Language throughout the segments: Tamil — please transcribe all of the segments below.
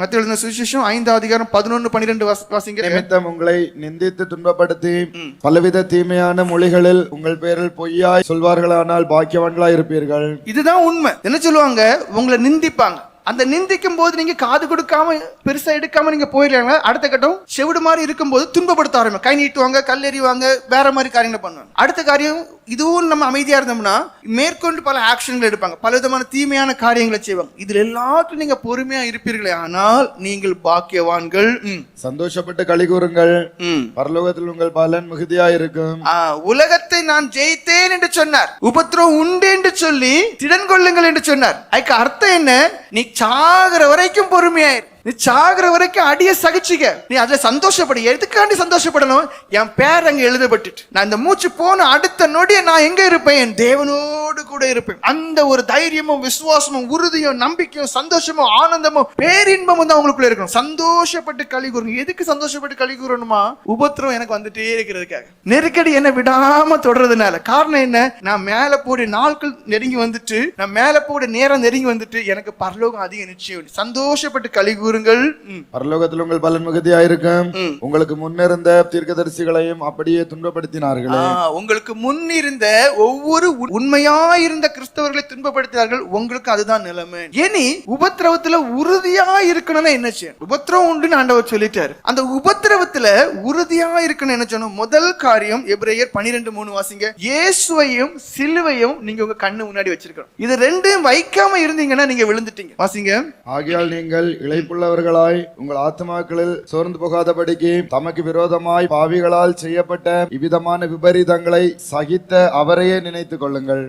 மத்திய எழுதின சுவிசேஷம் ஐந்தாவது அதிகாரம் பதினொன்னு பன்னிரெண்டு வாசிங்க. நிமித்தம் உங்களை நிந்தித்து துன்பப்படுத்தி பலவித தீமையான மொழிகளில் உங்கள் பேரில் பொய்யாய் சொல்வார்களானால் பாக்கியவான்களாய் இருப்பீர்கள் இதுதான் உண்மை. என்ன சொல்லுவாங்க? உங்களை நிந்திப்பாங்க. அந்த நிந்திக்கும் போது நீங்க காது கொடுக்காம பெருசா எடுக்காம நீங்க போயிடலாங்க அடுத்த கட்டம் செவிடு மாதிரி இருக்கும்போது துன்பப்படுத்த ஆரம்பிக்கும். கை நீட்டுவாங்க கல் எறிவாங்க வேற மாதிரி காரியங்களை பண்ணுவாங்க. அடுத்த காரியம் இதுவும் நம்ம அமைதியா இருந்தோம்னா மேற்கொண்டு பல ஆக்ஷன்கள் எடுப்பாங்க. பல விதமான தீமையான காரியங்களை செய்வாங்க. இதுல எல்லாத்தையும் நீங்க பொறுமையா இருப்பீர்களே ஆனால் நீங்கள் பாக்கியவான்கள். சந்தோஷப்பட்டு களி கூறுங்கள். பரலோகத்தில் உங்கள் பலன் மிகுதியாய் இருக்கும் ஆ, உலகத்தை நான் ஜெயித்தேன் என்று சொன்னார். உபத்திரவம் உண்டு என்று சொல்லி திடன் கொள்ளுங்கள் என்று சொன்னார். அதுக்கு அர்த்தம் என்ன? நீ சாகிற வரைக்கும் பொறுமையாயிரு. நீ சாகிற வரைக்கும் அடிய சகிச்சுக்க. நீ அதை சந்தோஷப்படு. எதுக்காண்டி சந்தோஷப்படணும்? என் பேர் அங்க எழுதப்பட்டுட்டு. நான் இந்த மூச்சு போன அடுத்த நொடியை நான் எங்க இருப்பேன்? என் தேவனோடு கூட இருப்பேன். அந்த ஒரு தைரியமும் விசுவாசமும் உறுதியும் நம்பிக்கையும் சந்தோஷமும் ஆனந்தமும் பேரின்பமும் தான் உங்களுக்குள்ள இருக்கணும் சந்தோஷப்பட்டு களி கூறுங்க எதுக்கு சந்தோஷப்பட்டு களி கூறணுமா? உபத்திரம் எனக்கு வந்துட்டே இருக்கிறதுக்காக. நெருக்கடி என்ன விடாம தொடர்றதுனால. காரணம் என்ன? நான் மேல போட நாட்கள் நெருங்கி வந்துட்டு நான் மேல போட நேரம் நெருங்கி வந்துட்டு எனக்கு பரலோகம் அதிக நிச்சயம். சந்தோஷப்பட்டு களி கூறுங்கள். பரலோகத்தில் உங்கள் பலன் மிகுதியாய் இருக்கும் ம். உங்களுக்கு முன்னிருந்த தீர்க்கதரிசிகளையும் அப்படியே துன்பப்படுத்தினார்களே. உங்களுக்கு முன் இருந்த ஒவ்வொரு உ- உண்மையாயிருந்த கிறிஸ்தவர்களை துன்பப்படுத்தினார்கள். உங்களுக்கு அதுதான் நிலைமை. இனி உபத்திரவத்துல உறுதியா இருக்கணும்னா என்ன செய்யணும்? உபத்திரவம் உண்டுன்னு ஆண்டவர் சொல்லிட்டாரு. அந்த உபத்திரவத்துல உறுதியா இருக்கணும் என்ன செய்யணும்? முதல் காரியம் எபிரேயர் பனிரெண்டு மூணு வாசிங்க. இயேசுவையும் சிலுவையும் நீங்க உங்க கண்ணு முன்னாடி வச்சிருக்கணும். இது ரெண்டையும் வைக்காம இருந்தீங்கன்னா நீங்க விழுந்துட்டீங்க. வாசிங்க. ஆகையால் நீங்கள் இளைப்புள்ளவர்களாய் உங்கள் ஆத்மாக்களில் சோர்ந்து போகாதபடிக்கு தமக்கு விரோதமாய் பாவிகளால் செய்யப்பட்ட இவ்விதமான விபரீதங்களை சகித்த அவரையே நினைத்துக் கொள்ளுங்கள்.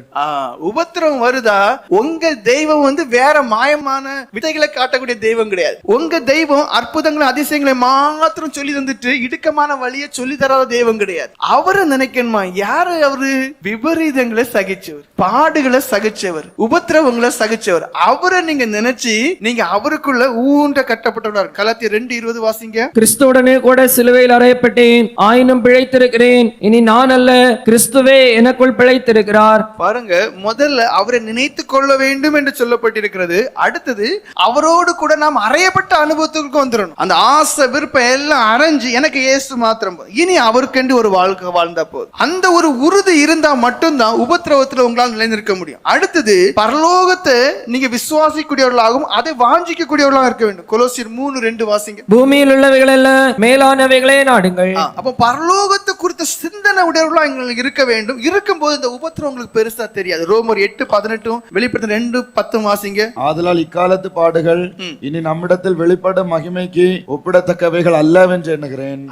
ஆ, உபத்திரவம் வருதா? உங்க தெய்வம் வந்து வேற மாயமான விதைகளை காட்டக்கூடிய தெய்வம் கிடையாது. உங்க தெய்வம் அற்புதங்களை அதிசயங்களை மாத்திரம் சொல்லி தந்துட்டு இடுக்கமான வழியை சொல்லி தராத தெய்வம் கிடையாது. அவரை நினைக்கணுமா? யாரு அவரு? விபரீதங்களை சகிச்சவர். பாடுகளை சகிச்சவர். உபத்திரவங்களை சகிச்சவர். அவரை நீங்க நினைச்சு நீங்க அவருக்குள்ள ஊன்ற கட்டப்பட்டவர் கலாத்திய ரெண்டு இருபது வாசிங்க. கிறிஸ்துவுடனே கூட சிலுவையில் அறையப்பட்டேன். ஆயினும் பிழைத்திருக்கிறேன். இனி நான் அல்ல கிறிஸ்துவே எனக்குள் பிழைத்திருக்கிறார். பாருங்க முதல்ல அவரை நினைத்து கொள்ள வேண்டும் என்று சொல்லப்பட்டிருக்கிறது. அடுத்தது அவரோடு கூட நாம் அறையப்பட்ட அனுபவத்துக்கு வந்துடணும் அந்த ஆசை விருப்பம் எல்லாம் அரைஞ்சு எனக்கு இயேசு மாத்திரம். இனி அவருக்கென்று ஒரு வாழ்க்கை வாழ்ந்தா போதும். அந்த ஒரு உறுதி இருந்தா மட்டும்தான் உபத்திரவத்துல உங்களால் நிலைநிற்க முடியும். அடுத்தது பரலோகத்தை நீங்க விசுவாசிக்கூடியவர்களாகவும் அதை வாஞ்சிக்கக்கூடியவர்களாக இருக்க வேண்டும். கொலோசியர் மூணு ரெண்டு வாசிங்க. பூமியில் உள்ளவைகள் அல்ல மேலானவைகளே நாடுங்கள். அப்போ பரலோகத்தை குறித்த சிந்தனை உடையவர்களா எங்களுக்கு இருக்க வேண்டும். இருக்கும்போது இந்த உபத்திரம் உங்களுக்கு பெருசா தெரியாது. ரோமர் எட்டு பதினெட்டும் வெளிப்படுத்த ரெண்டு பத்தும் வாசிங்க. ஆதலால் இக்காலத்து பாடுகள் இனி நம்மிடத்தில் வெளிப்படும் மகிமைக்கு ஒப்பிடத்தக்கவைகள் அல்லவென்று எண்ணுகிறேன்.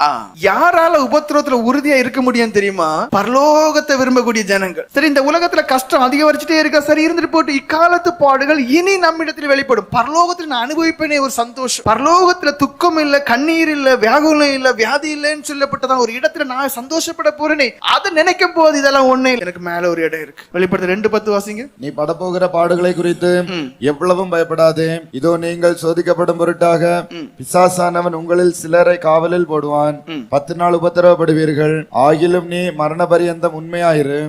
யாரால உபத்திரவத்துல உறுதியா இருக்க முடியும் தெரியுமா? பரலோகத்தை விரும்பக்கூடிய ஜனங்கள். சரி இந்த உலகத்துல கஷ்டம் அதிகரிச்சுட்டே இருக்கா? சரி இருந்துட்டு போட்டு இக்காலத்து பாடுகள் இனி நம்மிடத்தில் வெளிப்படும். பரலோகத்துல நான் அனுபவிப்பேனே ஒரு சந்தோஷம். பரலோகத்துல துக்கம் இல்ல கண்ணீர் இல்ல வியாகுலம் இல்ல வியாதி இல்லைன்னு சொல்லப்பட்டதான் ஒரு இடத்துல நான் சந்தோஷப்பட போறேனே அதை நினைக்கும் போது இதெல்லாம் ஒண்ணே. எனக்கு மேல ஒரு இடம் இருக்கு. வெளிப்படுத்த ரெண்டு பத்து வாசிங்க. நீ படப்போகிற பாடுகளை குறித்து எவ்வளவும் பயப்படாதே. இதோ நீங்கள் சோதிக்கப்படும் பொருட்டாக பிசாசானவன் உங்களில் சிலரை காவலில் போடுவான். பத்து நாள் உபத்திரவப்படுவீர்கள். ஆகிலும் நீ மரண பரியந்தம் உண்மையாயிரு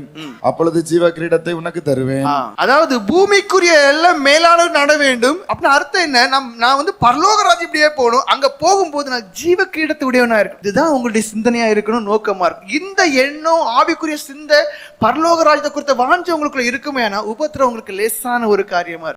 அப்பொழுது ஜீவ கிரீடத்தை உனக்கு தருவேன். அதாவது பூமிக்குரிய எல்லாம் மேலான நட வேண்டும். அப்படின்னு அர்த்தம் என்ன? நான் வந்து பரலோக ராஜ்யப்படியே போகணும். அங்க போகும்போது நான் ஜீவ கிரீடத்தை உடையவனா இருக்கு இதுதான் உங்களுடைய சிந்தனையா இருக்கணும் நோக்கமா இருக்கு இந்த எண்ணம் ஆவிக்குரிய சிந்தை பரலோக ராஜ்யத்தை குறித்த வாஞ்ச உங்களுக்குள்ள இருக்குமே ஆனால் உபத்திரம் உங்களுக்கு லேசான ஒரு காரியமா இருக்கும்